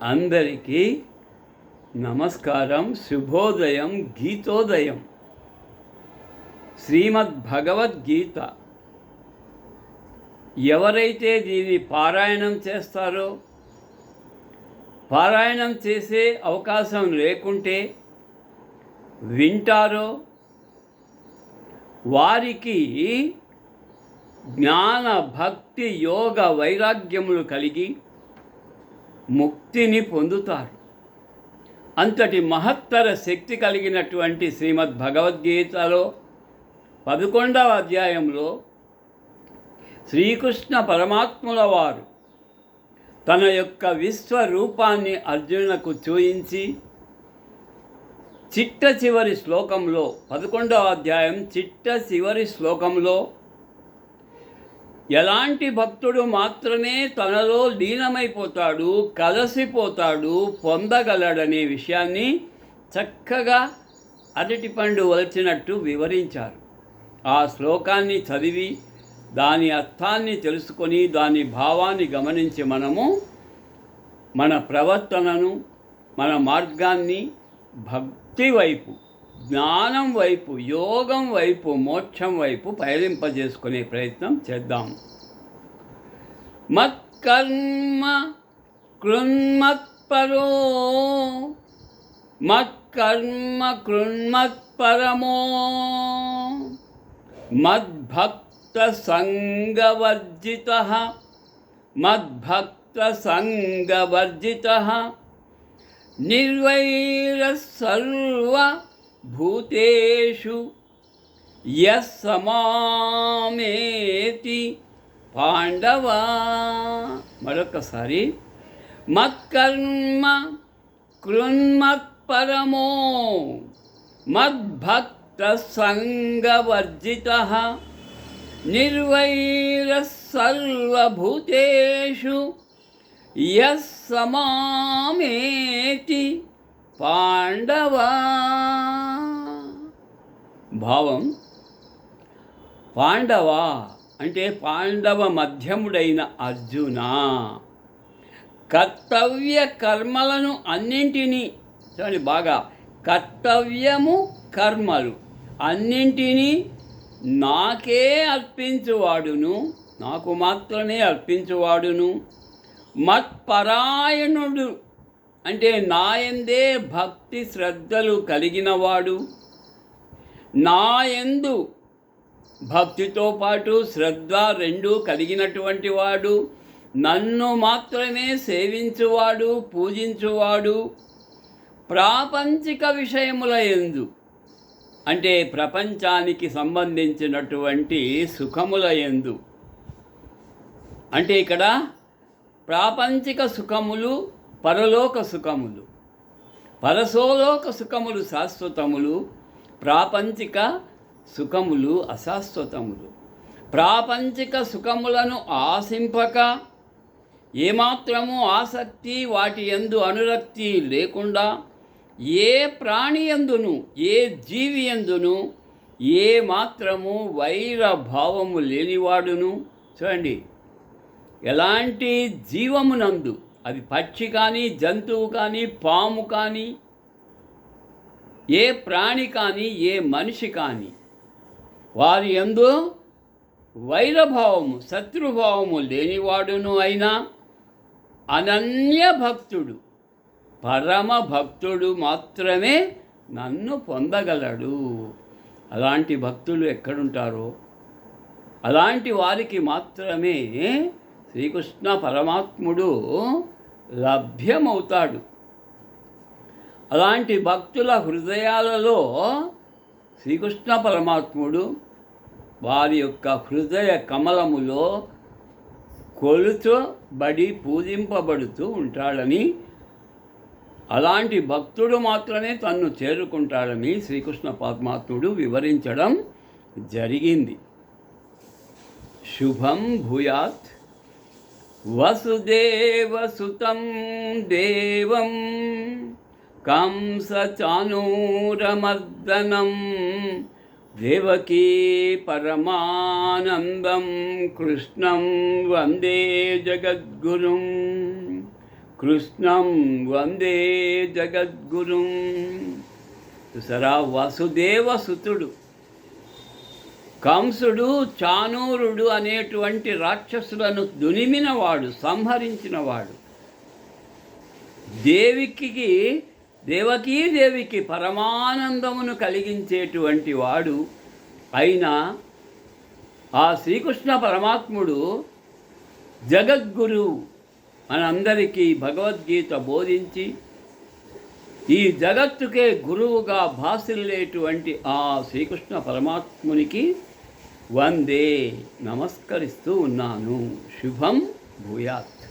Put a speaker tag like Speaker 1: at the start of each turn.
Speaker 1: అందరికీ నమస్కారం శుభోదయం గీతోదయం. శ్రీమద్ భగవద్గీత ఎవరైతే దీన్ని పారాయణం చేస్తారో పారాయణం చేసే అవకాశం లేకుంటే వింటారో వారికి జ్ఞాన భక్తి యోగ వైరాగ్యములు కలిగి ముక్తిని పొందుతారు. అంతటి మహత్తర శక్తి కలిగినటువంటి శ్రీమద్ భగవద్గీతలో పదకొండవ అధ్యాయంలో శ్రీకృష్ణ పరమాత్ముల వారు తన యొక్క విశ్వరూపాన్ని అర్జునులకు చూయించి చిట్ట చివరి శ్లోకంలో పదకొండవ అధ్యాయం చిట్ట చివరి శ్లోకంలో ఎలాంటి భక్తుడు మాత్రమే తనలో లీనమైపోతాడు కలసిపోతాడు పొందగలడనే విషయాన్ని చక్కగా అరటిపండు వలచినట్టు వివరించారు. ఆ శ్లోకాన్ని చదివి దాని అర్థాన్ని తెలుసుకొని దాని భావాన్ని గమనించి మనము మన ప్రవర్తనను మన మార్గాన్ని భక్తి వైపు జ్ఞానం వైపు యోగం వైపు మోక్షం వైపు పయనింపజేసుకునే ప్రయత్నం చేద్దాం. మత్కర్మ కృన్మత్పరో మత్కర్మ కృన్మత్పరమో మద్భక్త సంగవర్జిత మద్భక్త సంగవర్జిత నిర్వైర సర్వ భూతేషు యమామేతి పాండవా మరొకసారి మత్కర్మ కృన్మత్పరమో మద్భక్త సంగవర్జిత నిర్వైర సర్వభూతేషు యమామేతి పాండవా భావం పాండవ అంటే పాండవ మధ్యముడైన అర్జున. కర్తవ్య కర్మలను అన్నింటినీ చూడండి బాగా. కర్తవ్యము కర్మలు అన్నింటినీ నాకే అర్పించువాడును నాకు మాత్రమే అర్పించువాడును. మత్పరాయణుడు అంటే నాయందే భక్తి శ్రద్ధలు కలిగినవాడు. నాయందు భక్తితో పాటు శ్రద్ధ రెండు కలిగినటువంటి వాడు నన్ను మాత్రమే సేవించువాడు పూజించువాడు ప్రాపంచిక విషయముల ఎందు అంటే ప్రపంచానికి సంబంధించినటువంటి సుఖముల ఎందు అంటే ఇక్కడ ప్రాపంచిక సుఖములు పరలోక సుఖములు పరసోలోక సుఖములు శాశ్వతములు ప్రాపంచిక సుఖములు అశాశ్వతములు. ప్రాపంచిక సుఖములను ఆశింపక ఏమాత్రము ఆసక్తి వాటి ఎందు అనురక్తి లేకుండా ఏ ప్రాణి ఎందును ఏ జీవి ఎందును ఏ మాత్రము వైర భావము లేనివాడును. చూడండి ఎలాంటి జీవమునందు అది పక్షి కానీ జంతువు కానీ పాము కానీ ఏ ప్రాణి కానీ ఏ మనిషి కానీ వారి ఎందు వైరభావము శత్రుభావము లేనివాడును అయినా అనన్య భక్తుడు పరమ భక్తుడు మాత్రమే నన్ను పొందగలడు. అలాంటి భక్తులు ఎక్కడుంటారో? అలాంటి వారికి మాత్రమే శ్రీకృష్ణ పరమాత్ముడు లభ్యమవుతాడు. అలాంటి భక్తుల హృదయాలలో శ్రీకృష్ణ పరమాత్ముడు వారి యొక్క హృదయ కమలములో కొలుచబడి పూజింపబడుతూ ఉంటాడని అలాంటి భక్తుడు మాత్రమే తన్ను చేరుకుంటాడని శ్రీకృష్ణ పరమాత్ముడు వివరించడం జరిగింది. శుభం భూయాత్. వసుదేవసుతం దేవం. కంసచానూరమర్దనం దేవకీ పరమానందం కృష్ణం వందే జగద్గురుం. కృష్ణం వందే జగద్గురుం. చూసారా? వసుదేవ సుతుడు కంసుడు చానూరుడు అనేటువంటి రాక్షసులను దునిమినవాడు సంహరించినవాడు. దేవికి దేవకీ దేవికి పరమానందమును కలిగించేటువంటి వాడు అయిన ఆ శ్రీకృష్ణ పరమాత్ముడు జగద్గురు మనందరికీ భగవద్గీత బోధించి ఈ జగత్తుకే గురువుగా భాసిల్లేటువంటి ఆ శ్రీకృష్ణ పరమాత్మునికి వందే నమస్కరిస్తూ ఉన్నాను. శుభం భూయాత్.